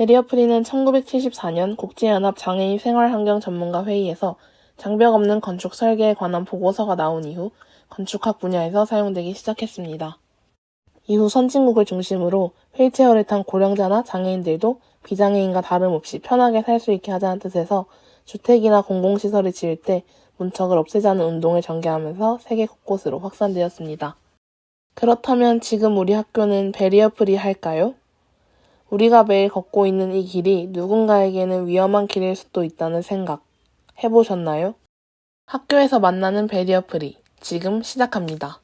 베리어 프리는 1974년 국제연합 장애인 생활환경 전문가 회의에서 장벽 없는 건축 설계에 관한 보고서가 나온 이후 건축학 분야에서 사용되기 시작했습니다. 이후 선진국을 중심으로 휠체어를 탄 고령자나 장애인들도 비장애인과 다름없이 편하게 살 수 있게 하자는 뜻에서 주택이나 공공시설을 지을 때 문턱을 없애자는 운동을 전개하면서 세계 곳곳으로 확산되었습니다. 그렇다면 지금 우리 학교는 베리어 프리 할까요? 우리가 매일 걷고 있는 이 길이 누군가에게는 위험한 길일 수도 있다는 생각 해보셨나요? 학교에서 만나는 베리어 프리 지금 시작합니다.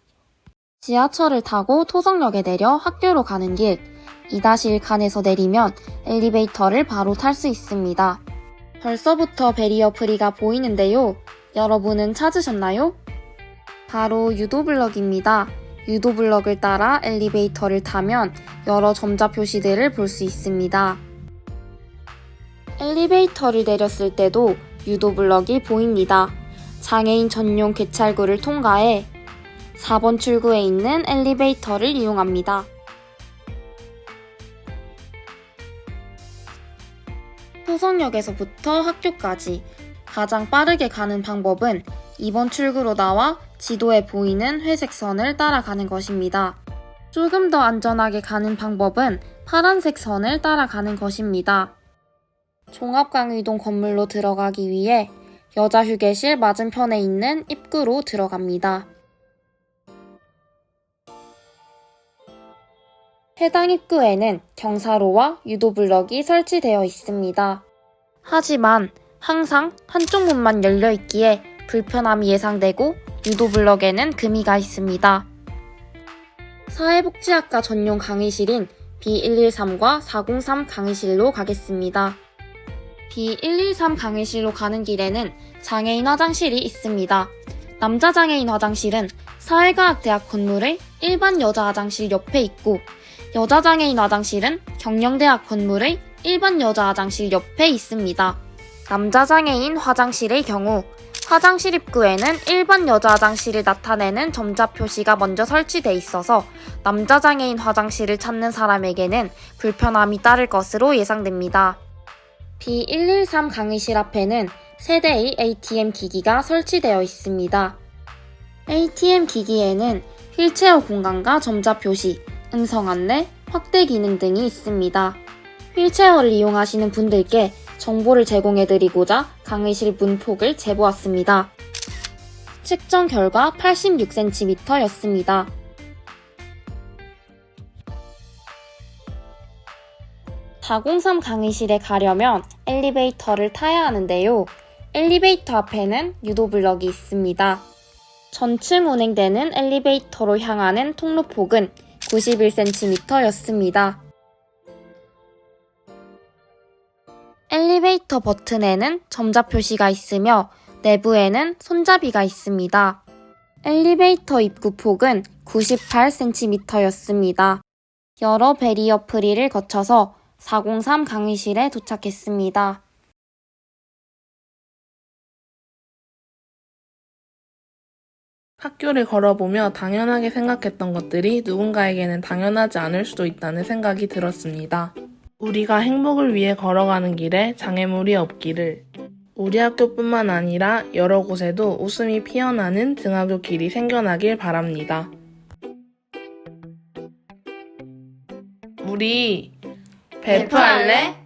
지하철을 타고 토성역에 내려 학교로 가는 길 2-1 칸에서 내리면 엘리베이터를 바로 탈 수 있습니다. 벌써부터 베리어 프리가 보이는데요. 여러분은 찾으셨나요? 바로 유도블럭입니다. 유도 블럭을 따라 엘리베이터를 타면 여러 점자 표시들을 볼수 있습니다. 엘리베이터를 내렸을 때도 유도 블럭이 보입니다. 장애인 전용 개찰구를 통과해 4번 출구에 있는 엘리베이터를 이용합니다. 토성역에서부터 학교까지 가장 빠르게 가는 방법은 2번 출구로 나와 지도에 보이는 회색 선을 따라가는 것입니다. 조금 더 안전하게 가는 방법은 파란색 선을 따라가는 것입니다. 종합강의동 건물로 들어가기 위해 여자 휴게실 맞은편에 있는 입구로 들어갑니다. 해당 입구에는 경사로와 유도블럭이 설치되어 있습니다. 하지만 항상 한쪽 문만 열려 있기에 불편함이 예상되고 유도 블럭에는 금이가 있습니다. 사회복지학과 전용 강의실인 B113과 403 강의실로 가겠습니다. B113 강의실로 가는 길에는 장애인 화장실이 있습니다. 남자 장애인 화장실은 사회과학대학 건물의 일반 여자 화장실 옆에 있고 여자 장애인 화장실은 경영대학 건물의 일반 여자 화장실 옆에 있습니다. 남자 장애인 화장실의 경우 화장실 입구에는 일반 여자 화장실을 나타내는 점자 표시가 먼저 설치돼 있어서 남자 장애인 화장실을 찾는 사람에게는 불편함이 따를 것으로 예상됩니다. B113 강의실 앞에는 세대의 ATM 기기가 설치되어 있습니다. ATM 기기에는 휠체어 공간과 점자 표시, 음성 안내, 확대 기능 등이 있습니다. 휠체어를 이용하시는 분들께 정보를 제공해드리고자 강의실 문폭을 재보았습니다. 측정 결과 86cm였습니다. (403) 강의실에 가려면 엘리베이터를 타야 하는데요. 엘리베이터 앞에는 유도블럭이 있습니다. 전층 운행되는 엘리베이터로 향하는 통로폭은 91cm였습니다. 엘리베이터 버튼에는 점자 표시가 있으며 내부에는 손잡이가 있습니다. 엘리베이터 입구 폭은 98cm였습니다. 여러 베리어 프리를 거쳐서 403 강의실에 도착했습니다. 학교를 걸어보며 당연하게 생각했던 것들이 누군가에게는 당연하지 않을 수도 있다는 생각이 들었습니다. 우리가 행복을 위해 걸어가는 길에 장애물이 없기를 우리 학교뿐만 아니라 여러 곳에도 웃음이 피어나는 등하교 길이 생겨나길 바랍니다. 우리 베프할래?